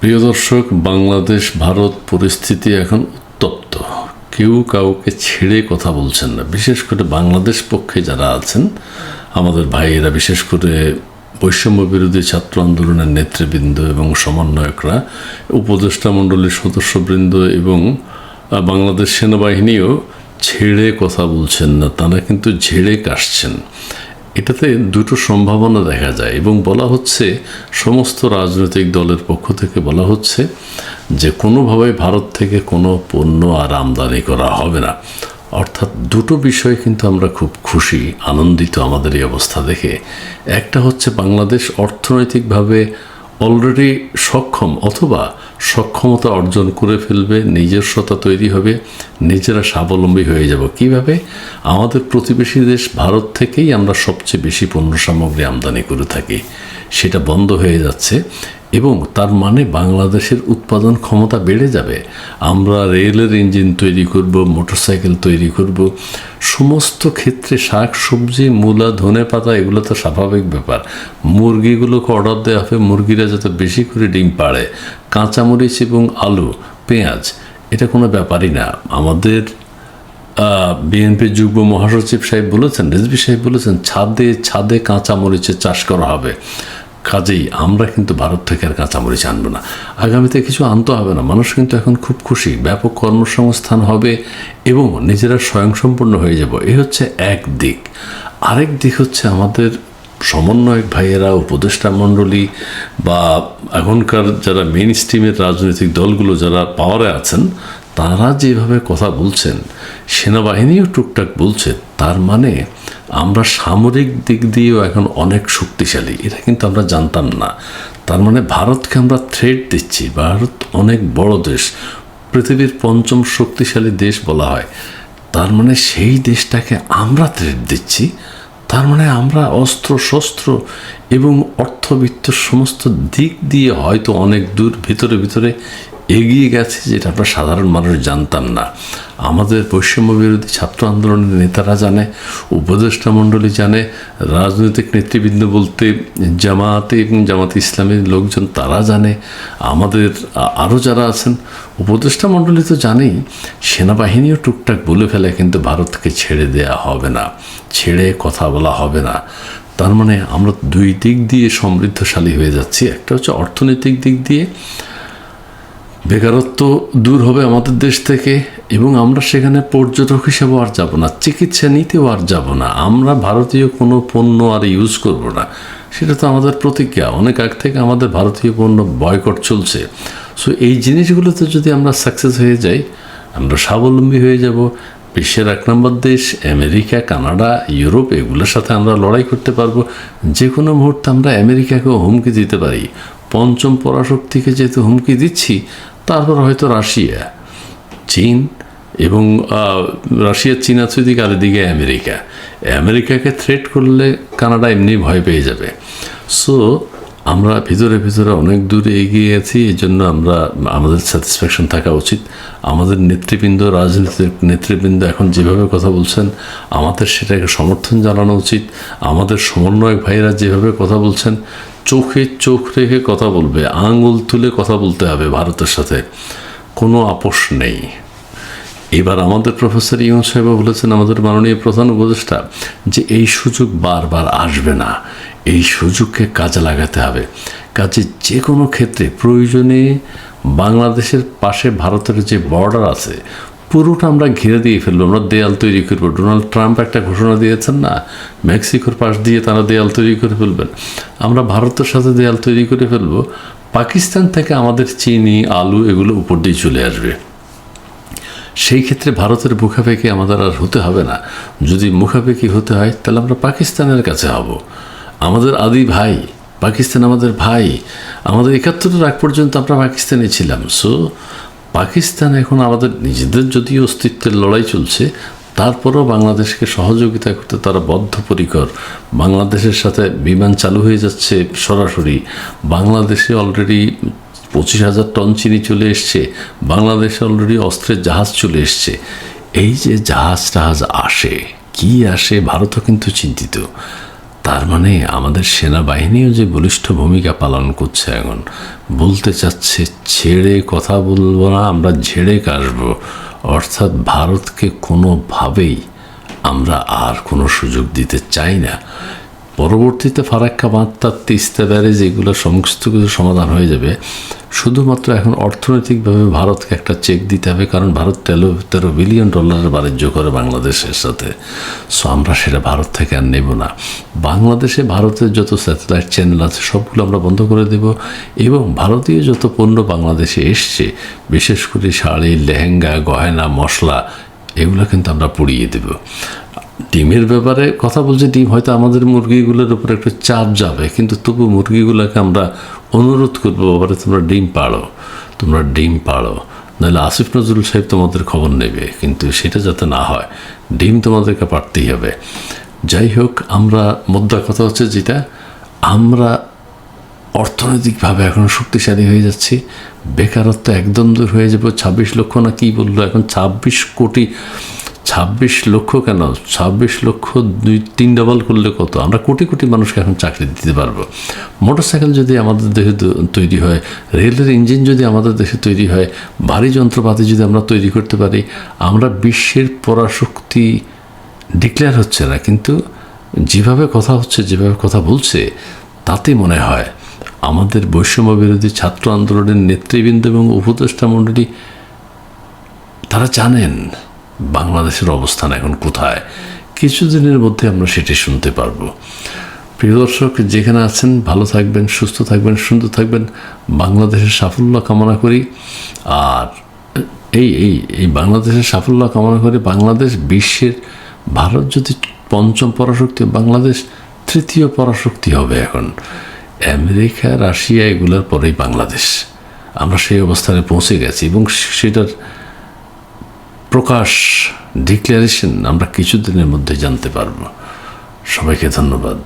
প্রিয় দর্শক, বাংলাদেশ, ভারত পরিস্থিতি এখন উত্তপ্ত। কেউ কাউকে ছেড়ে কথা বলছেন না। বিশেষ করে বাংলাদেশ পক্ষে যারা আছেন, আমাদের ভাইয়েরা, বিশেষ করে বৈষম্য বিরোধী ছাত্র আন্দোলনের নেতৃবৃন্দ এবং সমন্বয়করা, উপদেষ্টা মণ্ডলীর সদস্যবৃন্দ এবং বাংলাদেশ সেনাবাহিনীও ছেড়ে কথা বলছেন না। তারা কিন্তু ঝেড়ে কাশছেন এটাতে দুটো সম্ভাবনা দেখা যায় এবং বলা হচ্ছে সমস্ত রাজনৈতিক দলের পক্ষ থেকে বলা হচ্ছে যে কোনোভাবে ভারত থেকে কোনো পণ্য আর আমদানি করা হবে না। অর্থাৎ দুটো বিষয় কিন্তু আমরা খুব খুশি, আনন্দিত আমাদের এই অবস্থা দেখে। একটা হচ্ছে বাংলাদেশ অর্থনৈতিকভাবে অলরেডি সক্ষম অথবা সক্ষমতা অর্জন করে ফেলবে, নিজস্বতা তৈরি হবে, নিজেরা স্বাবলম্বী হয়ে যাব। কীভাবে? আমাদের প্রতিবেশী দেশ ভারত থেকেই আমরা সবচেয়ে বেশি পণ্য সামগ্রী আমদানি করে থাকি। সেটা বন্ধ হয়ে যাচ্ছে এবং তার মানে বাংলাদেশের উৎপাদন ক্ষমতা বেড়ে যাবে। আমরা রেলের ইঞ্জিন তৈরি করব, মোটরসাইকেল তৈরি করব সমস্ত ক্ষেত্রে শাক, সবজি, মূলা, ধনে পাতা, এগুলো তো স্বাভাবিক ব্যাপার। মুরগিগুলোকে অর্ডার দেওয়া হবে, মুরগিরা যাতে বেশি করে ডিম পাড়ে। কাঁচামরিচ এবং আলু, পেঁয়াজ, এটা কোনো ব্যাপারই না। আমাদের বিএনপির যুগ্ম মহাসচিব সাহেব বলেছেন রেজবি সাহেব বলেছেন, ছাদে ছাদে কাঁচামরিচের চাষ করা হবে। কাজেই আমরা কিন্তু ভারত থেকে আর কাঁচামরিচ আনব না। আগামীতে কিছু আনতে হবে না। মানুষ কিন্তু এখন খুব খুশি। ব্যাপক কর্মসংস্থান হবে এবং নিজেরা স্বয়ংসম্পূর্ণ হয়ে যাব। এ হচ্ছে এক দিক। আরেক দিক হচ্ছে আমাদের সমন্বয়ক ভাইয়েরা, উপদেষ্টা মণ্ডলী বা এখনকার যারা মেন স্ট্রিমের রাজনৈতিক দলগুলো যারা পাওয়ারে আছেন তারা যেভাবে কথা বলছেন, সেনাবাহিনীও টুকটাক বলছে, তার মানে আমরা সামরিক দিক দিয়েও এখন অনেক শক্তিশালী। এটা কিন্তু আমরা জানতাম না। তার মানে ভারতকে আমরা থ্রেড দিচ্ছি। ভারত অনেক বড় দেশ। পৃথিবীর পঞ্চম শক্তিশালী দেশ বলা হয়। তার মানে সেই দেশটাকে আমরা থ্রেড দিচ্ছি। তার মানে আমরা অস্ত্র, শস্ত্র এবং অর্থবিত্ত সমস্ত দিক দিয়ে হয়তো অনেক দূর, ভিতরে ভিতরে এগিয়ে গেছে যেটা আমরা সাধারণ মানুষ জানতাম না। আমাদের বৈষম্য বিরোধী ছাত্র আন্দোলনের নেতারা জানে, উপদেষ্টা মণ্ডলী জানে, রাজনৈতিক নেতৃবৃন্দ বলতে জামাতে এবং জামাতে ইসলামের লোকজন তারা জানে, আমাদের আরও যারা আছেন, উপদেষ্টা মণ্ডলী তো জানেই, সেনাবাহিনীও টুকটাক বলে ফেলে কিন্তু ভারতকে ছেড়ে দেয়া হবে না, ছেড়ে কথা বলা হবে না। তার মানে আমরা দুই দিক দিয়ে সমৃদ্ধশালী হয়ে যাচ্ছি, একটা হচ্ছে অর্থনৈতিক দিক দিয়ে বেকারত্ব দূর হবে আমাদের দেশ থেকে এবং আমরা সেখানে পর্যটক হিসেবে আর যাব না, চিকিৎসা নিতেও আর যাব না। আমরা ভারতীয় কোনো পণ্য আর ইউজ করব না। সেটা তো আমাদের প্রতিজ্ঞা। অনেক আগ থেকে আমাদের ভারতীয় পণ্য বয়কট চলছে। সো এই জিনিসগুলোতে যদি আমরা সাকসেস হয়ে যাই, আমরা স্বাবলম্বী হয়ে যাব। বিশ্বের এক নম্বর দেশ, আমেরিকা, কানাডা, ইউরোপ, এগুলোর সাথে আমরা লড়াই করতে পারব। যে কোনো মুহূর্তে আমরা আমেরিকাকেও হুমকি দিতে পারি। পঞ্চম পরাশক্তিকে যেহেতু হুমকি দিচ্ছি, তারপর হয়তো রাশিয়া, চীন এবং রাশিয়া, চীন আছে দিকে আর এদিকে আমেরিকা। আমেরিকাকে থ্রেট করলে কানাডা এমনি ভয় পেয়ে যাবে। সো আমরা ভিতরে ভিতরে অনেক দূরে এগিয়ে আছি, এই জন্য আমরা, আমাদের স্যাটিসফ্যাকশন থাকা উচিত। আমাদের নেতৃবৃন্দ, রাজনীতির নেতৃবৃন্দ এখন যেভাবে কথা বলছেন, আমাদের সেটাকে সমর্থন জানানো উচিত। আমাদের সমন্বয়ক ভাইয়েরা যেভাবে কথা বলছেন, চোখে চোখ রেখে কথা বলবে, আঙুল তুলে কথা বলতে হবে ভারতের সাথে। কোনো আপোষ নেই। এবার আমাদের প্রফেসর ইউন সাহেব বলেছেন, আমাদের মাননীয় প্রধান উপদেষ্টা, যে এই সুযোগ বারবার আসবে না। এই সুযোগকে কাজে লাগাতে হবে। কাজে যে কোনো ক্ষেত্রে প্রয়োজনে বাংলাদেশের পাশে ভারতের যে বর্ডার আছে, পুরোটা আমরা ঘিরে দিয়ে ফেলব। আমরা দেয়াল তৈরি করব। ডোনাল্ড ট্রাম্প একটা ঘোষণা দিয়েছেন না? মেক্সিকোর পাশ দিয়ে তারা দেয়াল তৈরি করে ফেলবেন। আমরা ভারতের সাথে দেয়াল তৈরি করে ফেলব। পাকিস্তান থেকে আমাদের চিনি, আলু এগুলো উপর দিয়ে চলে আসবে। সেই ক্ষেত্রে ভারতের মুখাপেক্ষি আমাদের আর হতে হবে না। যদি মুখাপেক্ষি হতে হয়, তাহলে আমরা পাকিস্তানের কাছে হব। আমাদের আদি ভাই, পাকিস্তান আমাদের ভাই। আমাদের একাত্তরের আগ পর্যন্ত আমরা পাকিস্তানে ছিলাম। সো পাকিস্তান এখন আমাদের নিজেদের যদিও অস্তিত্বের লড়াই চলছে, তারপরেও বাংলাদেশকে সহযোগিতা করতে তারা বদ্ধপরিকর। বাংলাদেশের সাথে বিমান চালু হয়ে যাচ্ছে সরাসরি। বাংলাদেশে অলরেডি পঁচিশ হাজার টন চিনি চলে এসছে, বাংলাদেশে অলরেডি অস্ত্রের জাহাজ চলে এসছে। এই যে জাহাজ টাহাজ আসে, কি আসে ভারতও কিন্তু চিন্তিত। তার মানে আমাদের সেনাবাহিনীও যে বলিষ্ঠ ভূমিকা পালন করছে এখন, বলতে চাচ্ছে ছেড়ে কথা বলব না, আমরা ঝেড়ে কাশবো। অর্থাৎ ভারতকে কোনোভাবেই আমরা আর কোনো সুযোগ দিতে চাই না। পরবর্তীতে ফারাক্কা বার্তা তিস্তা ব্যারেজ এগুলো সমস্ত কিছু সমাধান হয়ে যাবে, শুধুমাত্র এখন অর্থনৈতিকভাবে ভারতকে একটা চেক দিতে হবে, কারণ ভারত তেরো তেরো বিলিয়ন ডলারের বাণিজ্য করে বাংলাদেশের সাথে। সো আমরা সেটা ভারত থেকে আর নেব না। বাংলাদেশে ভারতের যত স্যাটেলাইট চ্যানেল আছে, সবগুলো আমরা বন্ধ করে দেব। এবং ভারতীয় যত পণ্য বাংলাদেশে এসছে, বিশেষ করে শাড়ি, লেহেঙ্গা, গয়না, মশলা, এগুলো কিন্তু আমরা পুড়িয়ে দেব। ডিমের ব্যাপারে কথা বলছে, ডিম হয়তো আমাদের মুরগিগুলোর উপর একটু চাপ যাবে, কিন্তু তবু মুরগিগুলোকে আমরা অনুরোধ করব, বাবারে তোমরা ডিম পাড়ো, তোমরা ডিম পাড়ো। নাহলে আসিফ নজরুল সাহেব তোমাদের খবর নেবে, কিন্তু সেটা যাতে না হয়, ডিম তোমাদেরকে পারতেই হবে। যাই হোক, আমরা মুদ্রা কথা হচ্ছে যেটা, আমরা অর্থনৈতিকভাবে এখন শক্তিশালী হয়ে যাচ্ছি, বেকারত্ব একদম দূর হয়ে যাবে, ছাব্বিশ লক্ষ না কি বলল, এখন ছাব্বিশ কোটি ছাব্বিশ লক্ষ কেন? ছাব্বিশ লক্ষ দুই, তিন ডাবল করলে কত? আমরা কোটি কোটি মানুষকে এখন চাকরি দিতে পারব। মোটরসাইকেল যদি আমাদের দেশে তৈরি হয়, রেলের ইঞ্জিন যদি আমাদের দেশে তৈরি হয়, ভারী যন্ত্রপাতি যদি আমরা তৈরি করতে পারি, আমরা বিশ্বের পরাশক্তি ডিক্লেয়ার হচ্ছে না। কিন্তু যেভাবে কথা হচ্ছে, যেভাবে কথা বলছে, তাতে মনে হয় আমাদের বৈষম্য বিরোধী ছাত্র আন্দোলনের নেতৃবৃন্দ এবং উপদেষ্টা মণ্ডলী, তারা জানেন বাংলাদেশের অবস্থান এখন কোথায়? কিছুদিনের মধ্যে আমরা সেটি শুনতে পারব। প্রিয় দর্শক, যেখানে আছেন, ভালো থাকবেন, সুস্থ থাকবেন, সুন্দর থাকবেন, বাংলাদেশের সাফল্য কামনা করি। আর এই এই এই বাংলাদেশের সাফল্য কামনা করে, বাংলাদেশ বিশ্বের ভারত যদি পঞ্চম পরাশক্তি, বাংলাদেশ তৃতীয় পরাশক্তি হবে এখন। আমেরিকা, রাশিয়া, এগুলোর পরেই বাংলাদেশ। আমরা সেই অবস্থানে পৌঁছে গেছি এবং সেটার প্রকাশ ডিক্লারেশন আমরা কিছুদিনের মধ্যে জানতে পারব। সবাইকে ধন্যবাদ।